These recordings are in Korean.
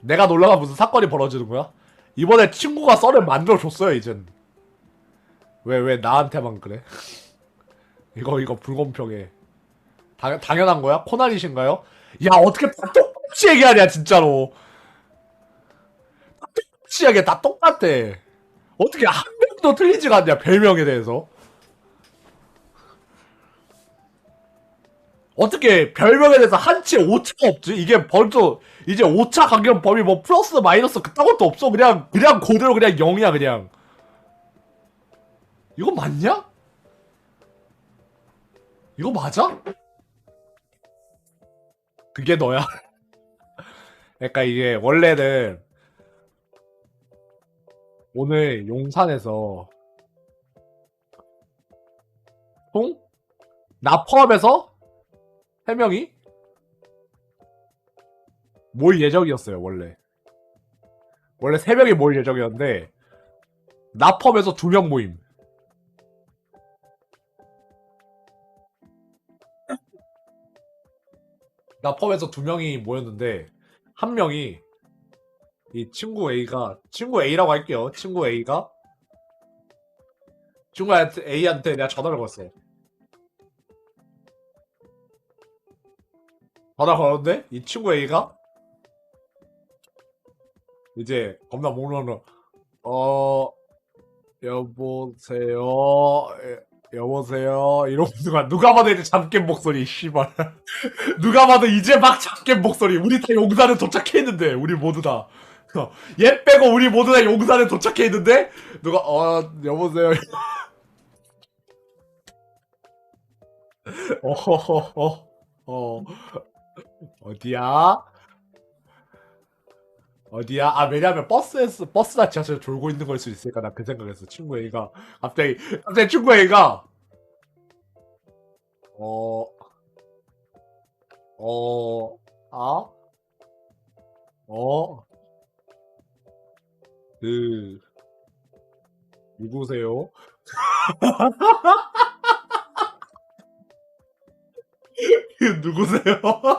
내가 놀라가 무슨 사건이 벌어지는 거야? 이번에 친구가 썰을 만들어줬어요 이젠 왜 왜 나한테만 그래? 이거 이거 불공평해 당, 당연한 거야? 코난이신가요? 야 어떻게 다 똑같이 얘기하냐 진짜로 다 똑같이 얘기해 다 똑같아 어떻게 한 명도 틀리지가 않냐 별명에 대해서 어떻게 별명에 대해서 한치의 오차가 없지? 이게 벌써 이제 오차 강경 범위 뭐 플러스 마이너스 그딴 것도 없어 그냥 그냥 그대로 그냥 0이야 그냥 이거 맞냐? 이거 맞아? 그게 너야? 그러니까 이게 원래는 오늘 용산에서 총? 나 포함해서 3명이? 모일 예정이었어요 원래. 원래 3명이 모일 예정이었는데 나 포함해서 2명 모임. 나 포함해서 2명이 모였는데 한 명이 이 친구 A가 친구 A라고 할게요. 친구 A가. 친구 A한테 내가 전화를 걸었어 걸었는데? 이 친구 A가? 이제 겁나 모르는 어 여보세요? 에, 여보세요? 이러고 누가 누가 봐도 이제 잠깬 목소리 씨발. 누가 봐도 이제 막 잠깬 목소리. 우리 다 용산에 도착해 있는데 우리 모두 다 얘 빼고 우리 모두 다 용산에 도착해 있는데? 누가 어 여보세요? 어허허허. 어 어디야? 어디야? 아 왜냐면 버스에서 버스나 지하철 졸고 있는 걸 수 있으니까 나 그 생각했어. 친구 A가 갑자기 갑자기 친구 A가 어 어, 아? 어? 그, 누구세요? 그 누구세요?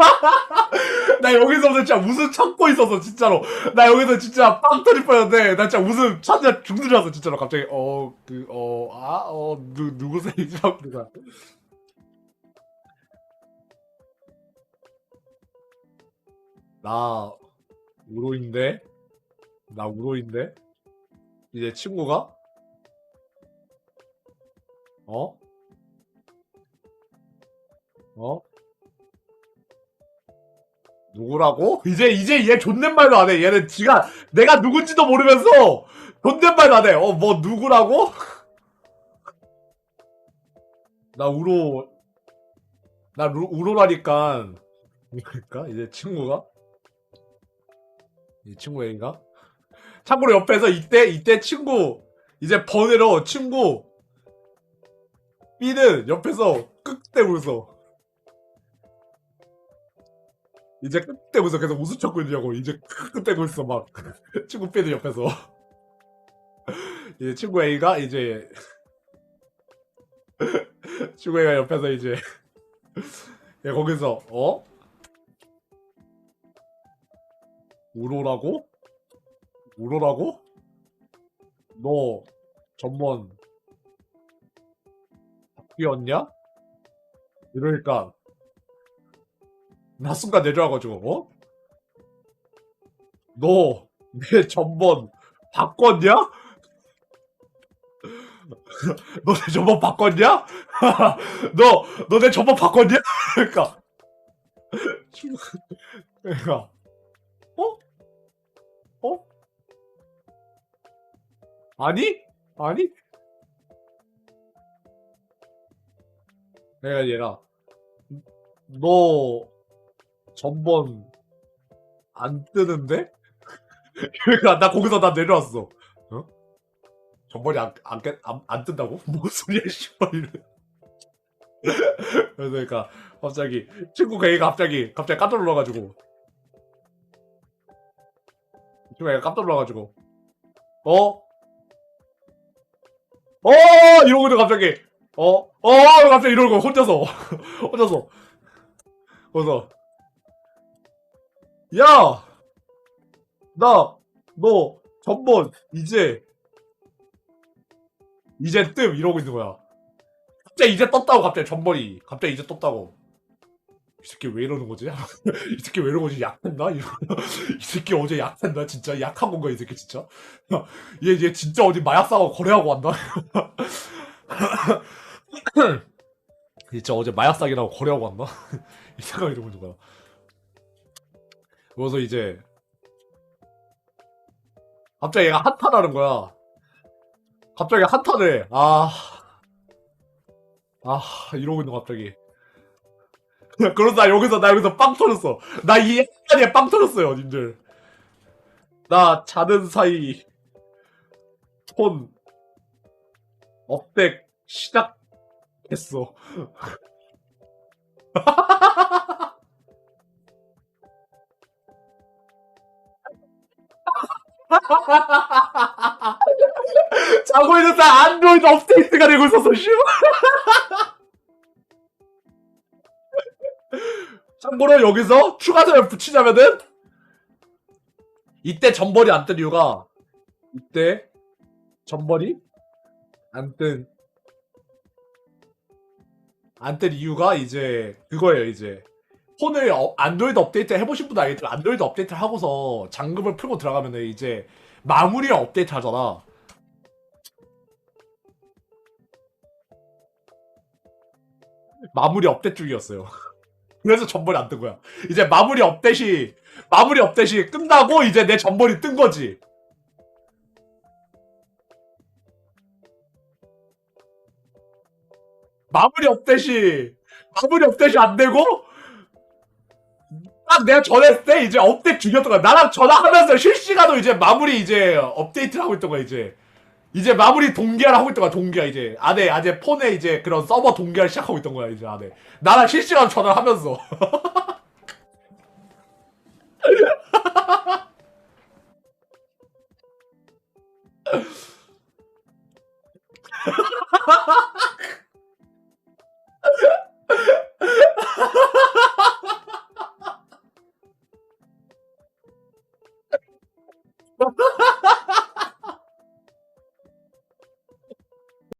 나 여기서부터 진짜 웃음 참고 있었어 진짜로. 나 여기서 진짜 빵 터질 뻔했는데 나 진짜 웃음 찾아 죽는 줄 알았어 진짜로. 갑자기 어 그 어 아 어 누 누구세요 이러고 내가? 나 우로인데? 나 우로인데? 이제 친구가? 어? 어? 누구라고? 이제 이제 얘 존댓말도 안 해. 얘는 지가 내가 누군지도 모르면서 존댓말도 안 해. 어 뭐 누구라고? 나 우로 나 루, 우로라니까 그러니까 이제 친구가 이 친구 애인가? 참고로 옆에서 이때 이때 친구 이제 번외로 친구 B는 옆에서 끝대 웃어. 이제 끝대 웃어 계속 웃음 쳤고 있냐고 이제 끝대 웃어 막 친구 B는 옆에서 이제 친구 A가 이제 친구 A가 옆에서 이제 얘 거기서 어? 우로라고? 우로라고? 너 전번 바뀌었냐? 이러니까 나 순간 내려와가지고 어? 너 내 전번 바꿨냐? 너 내 전번 바꿨냐? 너 너 내 전번 바꿨냐? 그러니까 그러니까 어? 어? 아니? 아니? 내가 얘가 너 전번 안 뜨는데? 그러니까 나 거기서 나 내려왔어. 어? 전번이 안, 안, 깨- 안, 안 뜬다고? 뭔 소리야, 씨발. 이래. 그래서 그러니까 갑자기 친구가 얘가 갑자기 갑자기 깜짝 놀라가지고 친구가 얘가 깜짝 놀라가지고 어? 어 이러고 있는 갑자기 어? 어 갑자기 이러고 혼자서 혼자서 그래서 야! 나, 너, 전번, 이제, 이제 뜸, 이러고 있는 거야. 갑자기 이제 떴다고, 갑자기 전번이. 갑자기 이제 떴다고. 이 새끼 왜 이러는 거지? 이 새끼 왜 이러는 거지? 약했나? 이 새끼 어제 약했나? 진짜 약한 건가, 이 새끼 진짜? 얘, 얘 진짜 어디 마약 사고 거래하고 왔나? 진짜 어제 마약 사기라고 거래하고 왔나? 이 생각이 들고 있는 거야. 그래서 이제 갑자기 얘가 한탄하는 거야. 갑자기 한탄을 아, 아 이러고 있는 거 갑자기. 그러다 여기서 나 여기서 빵 터졌어. 나이 한탄에 빵 터졌어요, 님들. 나 자는 사이 폰 업백 시작했어. 자고 있는 사이 안드로이드 업데이트가 되고 있었어, 씨. 참고로 여기서 추가점을 붙이자면은 이때 전벌이 안 뜬 이유가 이때 전벌이 안뜬안뜬 이유가 이제 그거예요 이제 폰을 어- 안드로이드 업데이트 해보신 분들 알겠지만 안드로이드 업데이트 하고서 잠금을 풀고 들어가면은 이제 마무리 업데이트 하잖아. 마무리 업데이트 중이었어요. 그래서 전벌이 안 뜬 거야. 이제 마무리 업데이트 마무리 업데이트 끝나고 이제 내 전벌이 뜬 거지. 마무리 업데이트 마무리 업데이트 안 되고 딱 내가 전했을 때 이제 업데이트 중이었던 거야. 나랑 전화하면서 실시간으로 이제 마무리 이제 업데이트를 하고 있던 거야 이제. 이제 마무리 동기화를 하고 있던 거야 동기화 이제. 안에 안에 폰에 이제 그런 서버 동기화를 시작하고 있던 거야 이제 안에 나랑 실시간 전화를 하면서